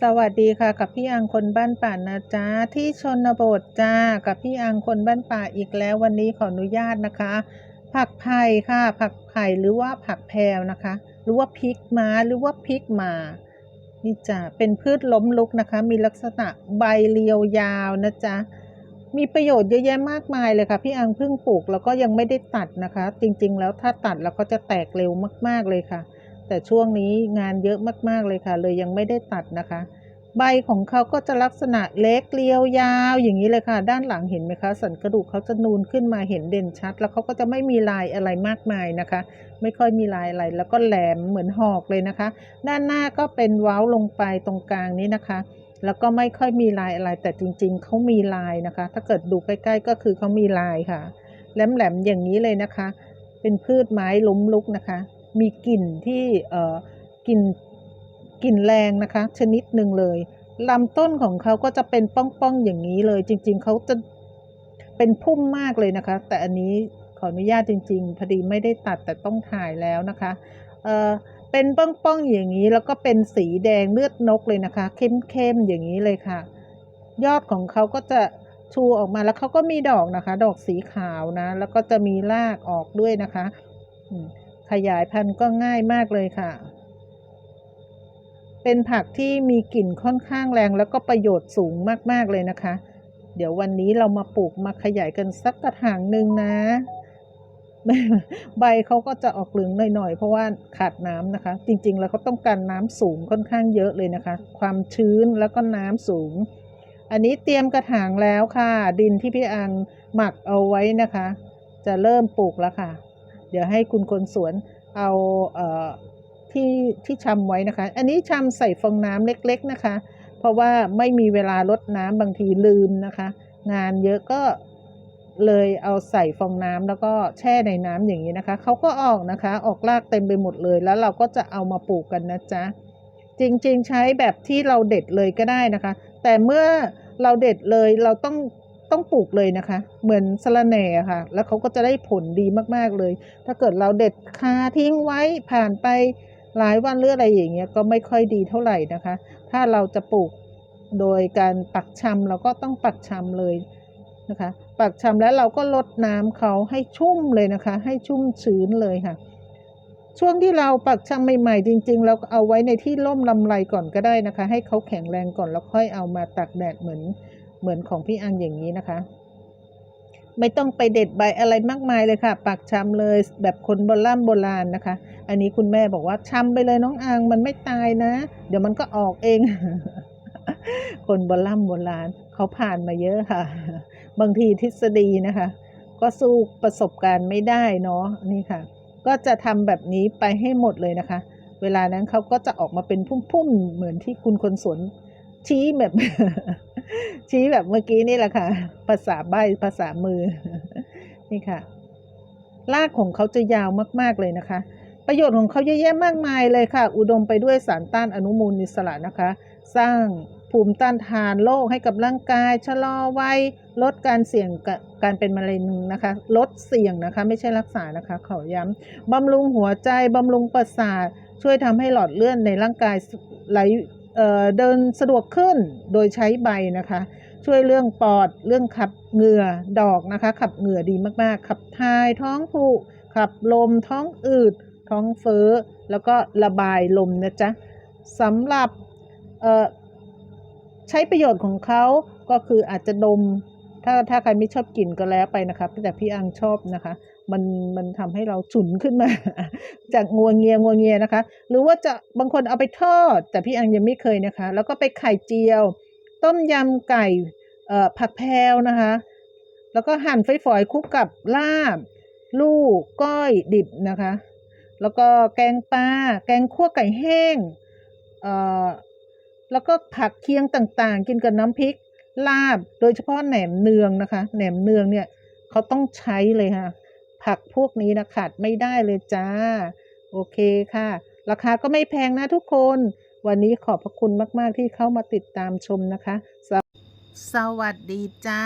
สวัสดีค่ะกับพี่อังคนบ้านป่านะจ๊ะที่ชนบทจ้ากับพี่อังคนบ้านป่าอีกแล้ววันนี้ขออนุญาตนะคะ ผักไผ่ค่ะ ผักไผ่หรือว่าผักแพรวนะคะ หรือว่าพริกม้าหรือว่าพริกหมานี่จ้ะเป็นพืชล้มลุกนะคะ มีลักษณะใบเรียวยาวนะจ๊ะมีประโยชน์เยอะแยะมากมายเลยค่ะ พี่อังเพิ่งปลูกแล้วก็ยังไม่ได้ตัดนะคะ จริงๆ แล้วถ้าตัดแล้วก็จะแตกเร็วมาก ๆเลยค่ะ แต่ช่วงนี้งานเยอะมากๆเลยค่ะ เลยยังไม่ได้ตัดนะคะ ใบของเขาก็จะลักษณะเล็กเรียวยาว อย่างนี้เลยค่ะ ด้านหลังเห็นไหมคะ สันกระดูกเขาจะนูนขึ้นมาเห็นเด่นชัด แล้วเขาก็จะไม่มีลายอะไรมากมายนะคะ ไม่ค่อยมีลายอะไร แล้วก็แหลมเหมือนหอกเลยนะคะ ด้านหน้าก็เป็นเว้าลงไปตรงกลางนี้นะคะแล้วก็ไม่ค่อยมีลายอะไรแต่จริงๆ เขามีลายนะคะ ถ้าเกิดดูใกล้ ๆ ก็คือเขามีลายค่ะ แหลมๆอย่างนี้เลยนะคะ เป็นพืชไม้ล้มลุกนะคะ มีกลิ่นที่เอ่อกลิ่นกลิ่นแรงนะคะ ชนิดหนึ่งเลยลำต้นของเขาก็จะเป็นป้องๆอย่างนี้เลย จริง ๆเขาจะเป็นพุ่มมากเลยนะคะ แต่อันนี้ขออนุญาตจริง ๆ พอดีไม่ได้ตัดแต่ต้องถ่ายแล้วนะคะเอ่อเป็นป้องๆอย่างนี้แล้วก็เป็นสีแดงเลือดนกเลยนะคะ เข้มๆอย่างนี้เลยค่ะ ยอดของเขาก็จะชูออกมาแล้วเขาก็มีดอกนะคะ ดอกสีขาวนะ แล้วก็จะมีรากออกด้วยนะคะอืม ขยายพันธุ์ก็ง่ายมากเลยค่ะ เป็นผักที่มีกลิ่นค่อนข้างแรงแล้วก็ประโยชน์สูงมากๆเลยนะคะ เดี๋ยววันนี้เรามาปลูกมาขยายกันสักกระถางหนึ่งนะใบเขาก็จะออกเหลืองหน่อยๆ เพราะว่าขาดน้ำนะคะ จริงๆ แล้วเขาต้องการน้ำสูงค่อนข้างเยอะเลยนะคะ ความชื้นแล้วก็น้ำสูง อันนี้เตรียมกระถางแล้วค่ะ ดินที่พี่อังหมักเอาไว้นะคะ จะเริ่มปลูกแล้วค่ะ เดี๋ยวให้คุณคนสวนเอาเอ่อที่ที่ชำไว้นะคะ อันนี้ชำใส่ฟองน้ำเล็กๆนะคะ เพราะว่าไม่มีเวลารดน้ำบางทีลืมนะคะ งานเยอะก็เลยเอาใส่ฟองน้ำแล้วก็แช่ในน้ำอย่างนี้นะคะเขาก็ออกนะคะ ออกรากเต็มไปหมดเลย แล้วเราก็จะเอามาปลูกกันนะจ๊ะจริงๆ ใช้แบบที่เราเด็ดเลยก็ได้นะคะ แต่เมื่อเราเด็ดเลยเราต้อง ต้องปลูกเลยนะคะ เหมือนสะระแหน่ะค่ะ แล้วเขาก็จะได้ผลดีมากๆเลย ถ้าเกิดเราเด็ดคาทิ้งไว้ผ่านไปหลายวันหรืออะไรอย่างเงี้ยก็ไม่ค่อยดีเท่าไหร่นะคะ ถ้าเราจะปลูกโดยการปักชำเราก็ต้องปักชำเลยนะคะ ปักชำแล้วเราก็ลดน้ำเขาให้ชุ่มเลยนะคะ ให้ชุ่มชื้นเลยค่ะ ช่วงที่เราปักชำใหม่ๆจริง ๆ เราเอาไว้ในที่ร่มลำไรก่อนก็ได้นะคะ ให้เขาแข็งแรงก่อนแล้วค่อยเอามาตากแดดเหมือน เหมือนของพี่อังอย่างนี้นะคะ ไม่ต้องไปเด็ดใบอะไรมากมายเลยค่ะปักชำเลยแบบคนโบราณโบราณนะคะ อันนี้คุณแม่บอกว่าชำไปเลยน้องอังมันไม่ตายนะ เดี๋ยวมันก็ออกเอง คนโบราณโบราณเขาผ่านมาเยอะค่ะ บางทีทฤษฎีนะคะ ก็สู้ประสบการณ์ไม่ได้เนาะนี่ค่ะ ก็จะทำแบบนี้ไปให้หมดเลยนะคะ เวลานั้นเขาก็จะออกมาเป็นพุ่มๆเหมือนที่คุณคนสวนชี้แบบ ชี้แบบเมื่อกี้นี่แหละค่ะ ภาษาใบภาษามือ นี่ค่ะ รากของเขาจะยาวมาก ๆ เลยนะคะ ประโยชน์ของเขาเยอะแยะมากมายเลยค่ะ อุดมไปด้วยสารต้านอนุมูลอิสระนะคะ สร้างภูมิต้านทานโรคให้กับร่างกาย ชะลอวัยลดการเสี่ยงการเป็นมะเร็งนะคะ ลดเสี่ยงนะคะ ไม่ใช่รักษานะคะ ขอย้ำบำรุงหัวใจบำรุงประสาท ช่วยทำให้หลอดเลือดในร่างกายไหล เดินสะดวกขึ้นโดยใช้ใบนะคะ ช่วยเรื่องปอดเรื่องขับเหงื่อดอกนะคะ ขับเหงื่อดีมากๆ ขับทายท้องผูกขับลมท้องอืด ท้องเฟ้อ แล้วก็ระบายลมนะจ๊ะสำหรับใช้ประโยชน์ของเขาก็คืออาจจะดม ถ้าถ้าใครไม่ชอบกลิ่นก็แล้วไปนะคะแต่พี่อังชอบนะคะ มันมันทำให้เราฉุนขึ้นมา จากงัวเงียงัวเงียนะคะ หรือว่าจะบางคนเอาไปทอด แต่พี่อังยังไม่เคยนะคะ แล้วก็ไปไข่เจียว ต้มยำไก่เอ่อผักแพรวนะคะ แล้วก็หั่นฝอยๆคลุกกับลาบ ลูกก้อยดิบนะคะ แล้วก็แกงปลาแกงคั่วไก่แห้งเอ่อแล้วก็ผักเคียงต่างๆ กินกับน้ำพริก ลาบโดยเฉพาะแหนมเนืองนะคะ แหนมเนืองเนี่ยเขาต้องใช้เลยค่ะ ผักพวกนี้นะขาดไม่ได้เลยจ้า โอเคค่ะ ราคาก็ไม่แพงนะทุกคน วันนี้ขอบพระคุณมาก ๆ ที่เข้ามาติดตามชมนะคะ สวสวัสดีจ้า